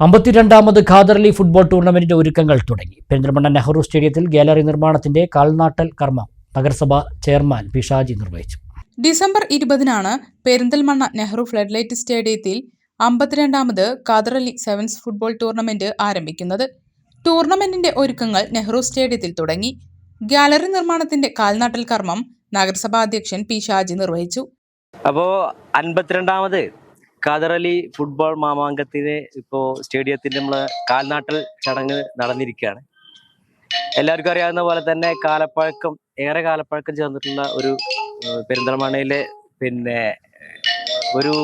അമ്പത്തിരണ്ടാമത് Khadarli football ടൂർണമെന്റിന്റെ ഒരുക്കങ്ങൾ തുടങ്ങി. പെരിന്തൽമണ്ണ നെഹ്റു സ്റ്റേഡിയത്തിൽ ഗാലറി നിർമ്മാണത്തിന്റെ കാൽനാട്ടൽ കർമ്മം നഗരസഭാ ചെയർമാൻ പിഷാജി നിർവഹിച്ചു. ഡിസംബർ ഇരുപതിനാണ് പെരിന്തൽമണ്ണ നെഹ്റു ഫ്ലഡ്ലൈറ്റ് സ്റ്റേഡിയത്തിൽ അമ്പത്തിരണ്ടാമത് ഖാദർലി സെവൻസ് ഫുട്ബോൾ ടൂർണമെന്റ് ആരംഭിക്കുന്നത്. ടൂർണമെന്റിന്റെ ഒരുക്കങ്ങൾ നെഹ്റു സ്റ്റേഡിയത്തിൽ തുടങ്ങി. ഗാലറി നിർമ്മാണത്തിന്റെ കാൽനാട്ടൽ കർമ്മം നഗരസഭാ അധ്യക്ഷൻ പി ഷാജി നിർവഹിച്ചു. അപ്പോൾ അൻപത്തിരണ്ടാമത് ഖാദർ ഫുട്ബോൾ മാമാങ്കത്തിന് ഇപ്പോ സ്റ്റേഡിയത്തിൽ നമ്മൾ കാൽനാട്ടൽ ചടങ്ങ് നടന്നിരിക്കുകയാണ്. എല്ലാവർക്കും അറിയാവുന്ന പോലെ തന്നെ കാലപ്പഴക്കം ഏറെ കാലപ്പഴക്കം ചേർന്നിട്ടുള്ള ഒരു പെരിന്തൽമണയിലെ പിന്നെ ഒരു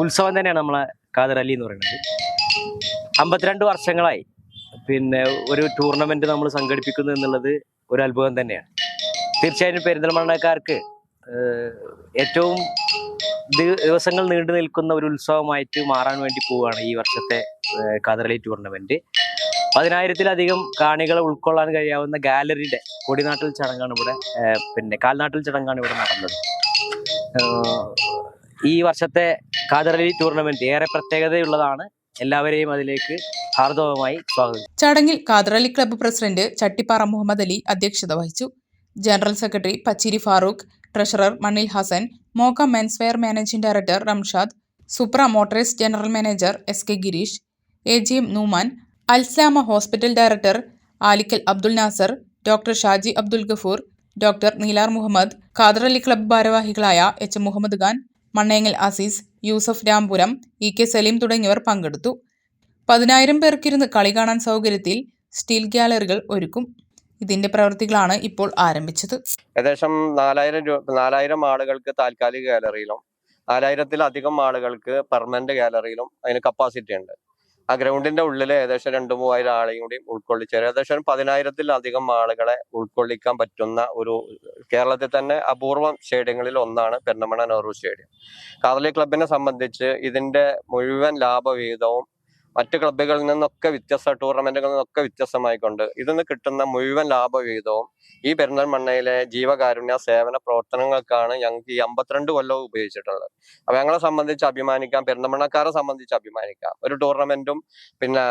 ഉത്സവം തന്നെയാണ് നമ്മളെ ഖാദർ എന്ന് പറയുന്നത്. അമ്പത്തിരണ്ട് വർഷങ്ങളായി പിന്നെ ഒരു ടൂർണമെന്റ് നമ്മൾ സംഘടിപ്പിക്കുന്നു എന്നുള്ളത് ഒരു അത്ഭുതം തന്നെയാണ്. തീർച്ചയായും പെരിന്തൽമണ്ണക്കാർക്ക് ഏറ്റവും ദിവസങ്ങൾ നീണ്ടു നിൽക്കുന്ന ഒരു ഉത്സവമായിട്ട് മാറാൻ വേണ്ടി പോവുകയാണ് ഈ വർഷത്തെ കഥകളി ടൂർണമെന്റ്. പതിനായിരത്തിലധികം കാണികളെ ഉൾക്കൊള്ളാൻ കഴിയാവുന്ന ഗാലറിയുടെ കൊടിനാട്ടിൽ ചടങ്ങാണ് ഇവിടെ പിന്നെ കാൽനാട്ടിൽ ചടങ്ങാണ് ഇവിടെ നടന്നത്. ഈ വർഷത്തെ കാതറലി ടൂർണമെന്റ് ഏറെ പ്രത്യേകതയുള്ളതാണ്. എല്ലാവരെയും അതിലേക്ക് ഹാർദവമായി സ്വാഗതം. ചടങ്ങിൽ കാതറലി ക്ലബ്ബ് പ്രസിഡന്റ് ചട്ടിപ്പാറ മുഹമ്മദ് അലി അധ്യക്ഷത വഹിച്ചു. General secretary Pachiri Farooq treasurer Mannil Hasan Mokka menswear managing director Ramshad Supra Motors general manager S K Girish A G M Nooman Alsalama hospital director Alikkal Abdul Nasar doctor Shaji Abdul Gafoor doctor Neelar Muhammad Khaderali club ഭാരവാഹികളായ H Muhammad Khan Mannengal Azeez Yusuf Rampuram E K Saleem തുടങ്ങിയവർ പങ്കെടുത്തു. പതിനായിരം പേർക്കിരുന്ന് കളി കാണാൻ സൗകര്യത്തിൽ steel ഗ്യാലറികൾ ഒരുക്കും. ഇതിന്റെ പ്രവൃത്തികളാണ് ഇപ്പോൾ ആരംഭിച്ചത്. ഏകദേശം നാലായിരം രൂപ നാലായിരം ആളുകൾക്ക് താൽക്കാലിക ഗാലറിയിലും നാലായിരത്തിലധികം ആളുകൾക്ക് പെർമനന്റ് ഗാലറിയിലും അതിന് കപ്പാസിറ്റി ഉണ്ട്. ആ ഗ്രൗണ്ടിന്റെ ഉള്ളിൽ ഏകദേശം രണ്ട് മൂവായിരം ആളെയും കൂടി ഉൾക്കൊള്ളിച്ച് ഏകദേശം പതിനായിരത്തിലധികം ആളുകളെ ഉൾക്കൊള്ളിക്കാൻ പറ്റുന്ന ഒരു കേരളത്തിൽ തന്നെ അപൂർവം സ്റ്റേഡിയങ്ങളിൽ ഒന്നാണ് പെരുന്നമണ നെഹ്റു സ്റ്റേഡിയം. കാതലി ക്ലബിനെ സംബന്ധിച്ച് ഇതിന്റെ മുഴുവൻ ലാഭവിഹിതവും മറ്റ് ക്ലബ്ബുകളിൽ നിന്നൊക്കെ വ്യത്യസ്ത ടൂർണമെന്റുകളിൽ നിന്നൊക്കെ വ്യത്യസ്തമായിക്കൊണ്ട് ഇതിൽ കിട്ടുന്ന മുഴുവൻ ലാഭവിഹിതവും ഈ പെരിന്തൽമണ്ണയിലെ ജീവകാരുണ്യ സേവന പ്രവർത്തനങ്ങൾക്കാണ് ഞങ്ങൾക്ക് ഈ അമ്പത്തിരണ്ട് കൊല്ലവും ഉപയോഗിച്ചിട്ടുള്ളത്. അപ്പൊ ഞങ്ങളെ സംബന്ധിച്ച് അഭിമാനിക്കാം പെരിന്തൽമണ്ണക്കാരെ സംബന്ധിച്ച് അഭിമാനിക്കാം. ഒരു ടൂർണമെന്റും പിന്നെ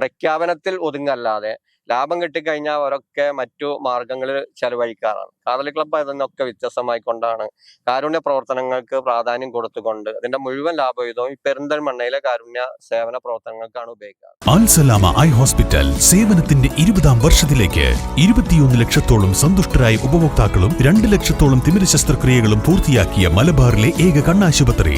പ്രഖ്യാപനത്തിൽ ഒതുങ്ങല്ലാതെ ലാഭം കിട്ടിക്കഴിഞ്ഞാൽ അവരൊക്കെ മറ്റു മാർഗങ്ങളിൽ ചെലവഴിക്കാറാണ്. കാതലി ക്ലബ്ബ് അതിനൊക്കെ വ്യത്യസ്തമായിക്കൊണ്ടാണ് കാരുണ്യ പ്രവർത്തനങ്ങൾക്ക് പ്രാധാന്യം കൊടുത്തുകൊണ്ട് അതിന്റെ മുഴുവൻ ലാഭവിധവും ഈ പെരിന്തൽമണ്ണയിലെ കാരുണ്യ സേവന പ്രവർത്തനങ്ങൾക്കാണ് ഉപയോഗിക്കുക ഐ ഹോസ്പിറ്റൽ സേവനത്തിന്റെ ഇരുപതാം വർഷത്തിലേക്ക് ഇരുപത്തിയൊന്ന് ലക്ഷത്തോളം സന്തുഷ്ടരായ ഉപഭോക്താക്കളും രണ്ട് ലക്ഷത്തോളം തിമിര ശസ്ത്രക്രിയകളും പൂർത്തിയാക്കിയ മലബാറിലെ ഏക കണ്ണാശുപത്രി.